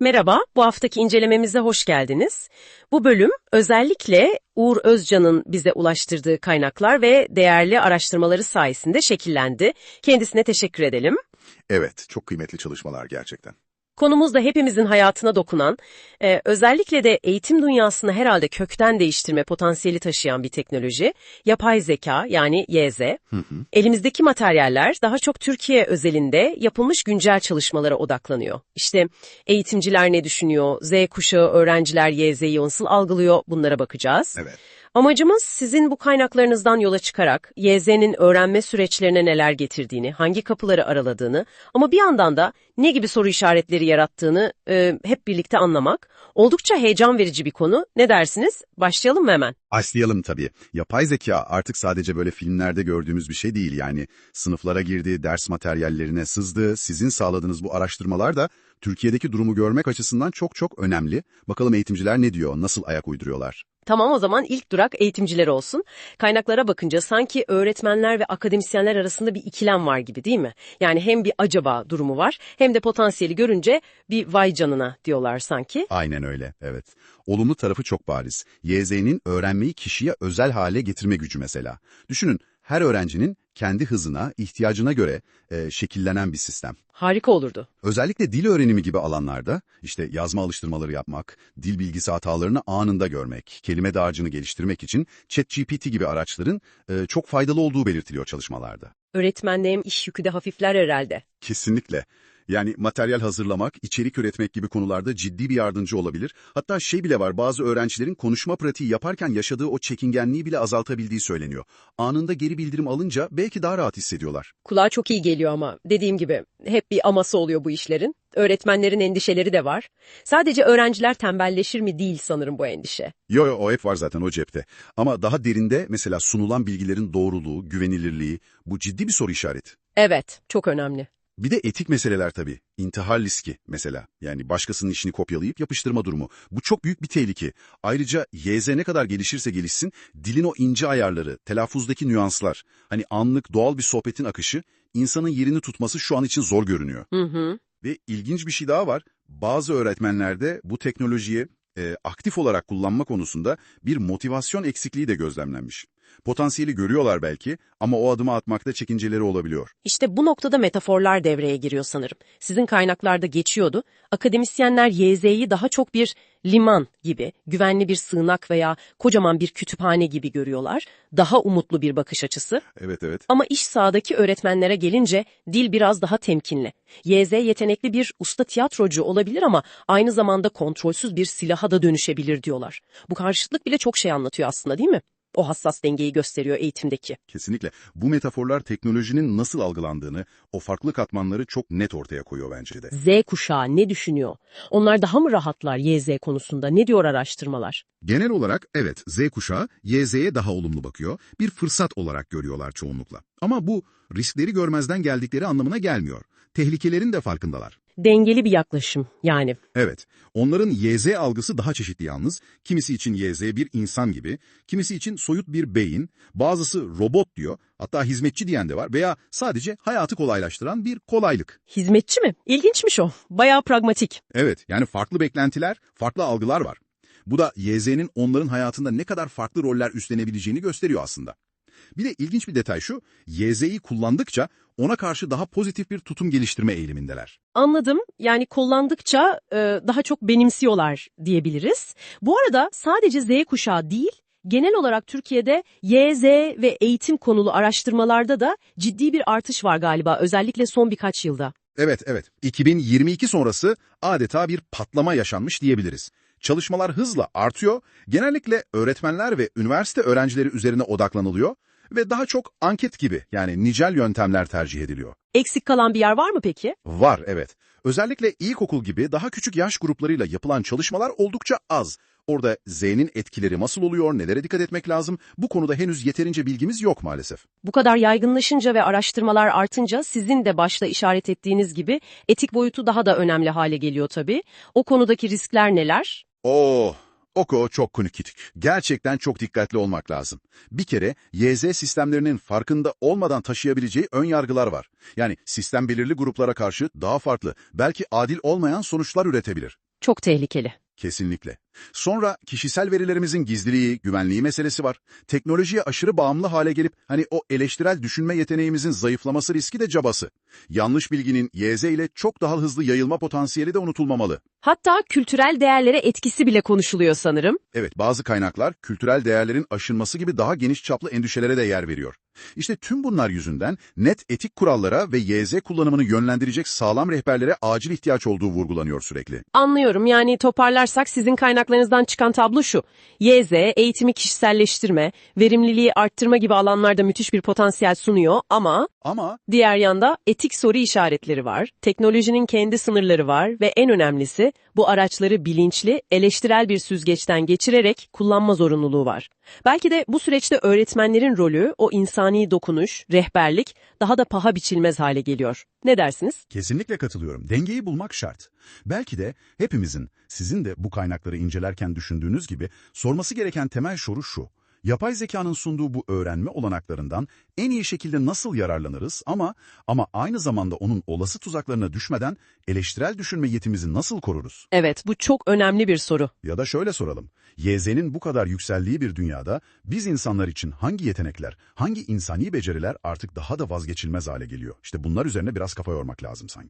Merhaba, bu haftaki incelememize hoş geldiniz. Bu bölüm özellikle Uğur Özcan'ın bize ulaştırdığı kaynaklar ve değerli araştırmaları sayesinde şekillendi. Kendisine teşekkür edelim. Evet, çok kıymetli çalışmalar gerçekten. Konumuz da hepimizin hayatına dokunan, e, özellikle de eğitim dünyasını herhalde kökten değiştirme potansiyeli taşıyan bir teknoloji, yapay zeka yani YZ. Elimizdeki materyaller daha çok Türkiye özelinde yapılmış güncel çalışmalara odaklanıyor. İşte eğitimciler ne düşünüyor, Z kuşağı öğrenciler YZ'yi nasıl algılıyor bunlara bakacağız. Evet. Amacımız sizin bu kaynaklarınızdan yola çıkarak YZ'nin öğrenme süreçlerine neler getirdiğini, hangi kapıları araladığını ama bir yandan da ne gibi soru işaretleri yarattığını e, hep birlikte anlamak. Oldukça heyecan verici bir konu. Ne dersiniz? Başlayalım mı hemen? Başlayalım tabii. Yapay zeka artık sadece böyle filmlerde gördüğümüz bir şey değil. Yani sınıflara girdi, ders materyallerine sızdı. Sizin sağladığınız bu araştırmalar da Türkiye'deki durumu görmek açısından çok çok önemli. Bakalım eğitimciler ne diyor, nasıl ayak uyduruyorlar? Tamam o zaman ilk durak eğitimciler olsun. Kaynaklara bakınca sanki öğretmenler ve akademisyenler arasında bir ikilem var gibi değil mi? Yani hem bir acaba durumu var hem de potansiyeli görünce bir vay canına diyorlar sanki. Aynen öyle, evet. Olumlu tarafı çok bariz. YZ'nin öğrenmeyi kişiye özel hale getirme gücü mesela. Düşünün, her öğrencinin kendi hızına, ihtiyacına göre e, şekillenen bir sistem. Harika olurdu. Özellikle dil öğrenimi gibi alanlarda, işte yazma alıştırmaları yapmak, dil bilgisi hatalarını anında görmek, kelime dağarcığını geliştirmek için ChatGPT gibi araçların e, çok faydalı olduğu belirtiliyor çalışmalarda. Öğretmenliğim iş yükü de hafifler herhalde. Kesinlikle. Yani materyal hazırlamak, içerik üretmek gibi konularda ciddi bir yardımcı olabilir. Hatta şey bile var, bazı öğrencilerin konuşma pratiği yaparken yaşadığı o çekingenliği bile azaltabildiği söyleniyor. Anında geri bildirim alınca belki daha rahat hissediyorlar. Kulağa çok iyi geliyor ama dediğim gibi hep bir aması oluyor bu işlerin. Öğretmenlerin endişeleri de var. Sadece öğrenciler tembelleşir mi değil sanırım bu endişe. Yo yo o hep var zaten o cepte. Ama daha derinde mesela sunulan bilgilerin doğruluğu, güvenilirliği bu ciddi bir soru işareti. Evet, çok önemli. Bir de etik meseleler tabii. İntihar riski mesela. Yani başkasının işini kopyalayıp yapıştırma durumu. Bu çok büyük bir tehlike. Ayrıca YZ ne kadar gelişirse gelişsin, dilin o ince ayarları, telaffuzdaki nüanslar, hani anlık doğal bir sohbetin akışı, insanın yerini tutması şu an için zor görünüyor. Hı hı. Ve ilginç bir şey daha var. Bazı öğretmenlerde bu teknolojiyi e, aktif olarak kullanma konusunda bir motivasyon eksikliği de gözlemlenmiş. Potansiyeli görüyorlar belki ama o adımı atmakta çekinceleri olabiliyor. İşte bu noktada metaforlar devreye giriyor sanırım. Sizin kaynaklarda geçiyordu. Akademisyenler YZ'yi daha çok bir liman gibi, güvenli bir sığınak veya kocaman bir kütüphane gibi görüyorlar. Daha umutlu bir bakış açısı. Evet evet. Ama iş sahadaki öğretmenlere gelince dil biraz daha temkinli. YZ yetenekli bir usta tiyatrocu olabilir ama aynı zamanda kontrolsüz bir silaha da dönüşebilir diyorlar. Bu karşıtlık bile çok şey anlatıyor aslında değil mi? O hassas dengeyi gösteriyor eğitimdeki. Kesinlikle. Bu metaforlar teknolojinin nasıl algılandığını, o farklı katmanları çok net ortaya koyuyor bence de. Z kuşağı ne düşünüyor? Onlar daha mı rahatlar YZ konusunda? Ne diyor araştırmalar? Genel olarak evet Z kuşağı YZ'ye daha olumlu bakıyor. Bir fırsat olarak görüyorlar çoğunlukla. Ama bu riskleri görmezden geldikleri anlamına gelmiyor. Tehlikelerin de farkındalar. Dengeli bir yaklaşım yani. Evet, onların YZ algısı daha çeşitli yalnız. Kimisi için YZ bir insan gibi, kimisi için soyut bir beyin, bazısı robot diyor, hatta hizmetçi diyen de var veya sadece hayatı kolaylaştıran bir kolaylık. Hizmetçi mi? İlginçmiş o. Bayağı pragmatik. Evet, yani farklı beklentiler, farklı algılar var. Bu da YZ'nin onların hayatında ne kadar farklı roller üstlenebileceğini gösteriyor aslında. Bir de ilginç bir detay şu, YZ'yi kullandıkça ona karşı daha pozitif bir tutum geliştirme eğilimindeler. Anladım. Yani kullandıkça e, daha çok benimsiyorlar diyebiliriz. Bu arada sadece Z kuşağı değil, genel olarak Türkiye'de YZ ve eğitim konulu araştırmalarda da ciddi bir artış var galiba özellikle son birkaç yılda. Evet, evet. 2022 sonrası adeta bir patlama yaşanmış diyebiliriz. Çalışmalar hızla artıyor, genellikle öğretmenler ve üniversite öğrencileri üzerine odaklanılıyor ve daha çok anket gibi yani nicel yöntemler tercih ediliyor. Eksik kalan bir yer var mı peki? Var, evet. Özellikle ilkokul gibi daha küçük yaş gruplarıyla yapılan çalışmalar oldukça az. Orada Z'nin etkileri nasıl oluyor, nelere dikkat etmek lazım, bu konuda henüz yeterince bilgimiz yok maalesef. Bu kadar yaygınlaşınca ve araştırmalar artınca sizin de başta işaret ettiğiniz gibi etik boyutu daha da önemli hale geliyor tabii. O konudaki riskler neler? Oo, Oko çok kritik. Gerçekten çok dikkatli olmak lazım. Bir kere YZ sistemlerinin farkında olmadan taşıyabileceği ön yargılar var. Yani sistem belirli gruplara karşı daha farklı, belki adil olmayan sonuçlar üretebilir. Çok tehlikeli. Kesinlikle. Sonra kişisel verilerimizin gizliliği, güvenliği meselesi var. Teknolojiye aşırı bağımlı hale gelip hani o eleştirel düşünme yeteneğimizin zayıflaması riski de cabası. Yanlış bilginin YZ ile çok daha hızlı yayılma potansiyeli de unutulmamalı. Hatta kültürel değerlere etkisi bile konuşuluyor sanırım. Evet, bazı kaynaklar kültürel değerlerin aşınması gibi daha geniş çaplı endişelere de yer veriyor. İşte tüm bunlar yüzünden net etik kurallara ve YZ kullanımını yönlendirecek sağlam rehberlere acil ihtiyaç olduğu vurgulanıyor sürekli. Anlıyorum yani toparlarsak sizin kaynaklarınızdan çıkan tablo şu. YZ, eğitimi kişiselleştirme, verimliliği arttırma gibi alanlarda müthiş bir potansiyel sunuyor ama Ama diğer yanda etik soru işaretleri var, teknolojinin kendi sınırları var ve en önemlisi bu araçları bilinçli, eleştirel bir süzgeçten geçirerek kullanma zorunluluğu var. Belki de bu süreçte öğretmenlerin rolü, o insani dokunuş, rehberlik daha da paha biçilmez hale geliyor. Ne dersiniz? Kesinlikle katılıyorum. Dengeyi bulmak şart. Belki de hepimizin, sizin de bu kaynakları incelerken düşündüğünüz gibi sorması gereken temel soru şu. Yapay zekanın sunduğu bu öğrenme olanaklarından en iyi şekilde nasıl yararlanırız ama ama aynı zamanda onun olası tuzaklarına düşmeden eleştirel düşünme yetimizi nasıl koruruz? Evet, bu çok önemli bir soru. Ya da şöyle soralım. YZ'nin bu kadar yükseldiği bir dünyada biz insanlar için hangi yetenekler, hangi insani beceriler artık daha da vazgeçilmez hale geliyor? İşte bunlar üzerine biraz kafa yormak lazım sanki.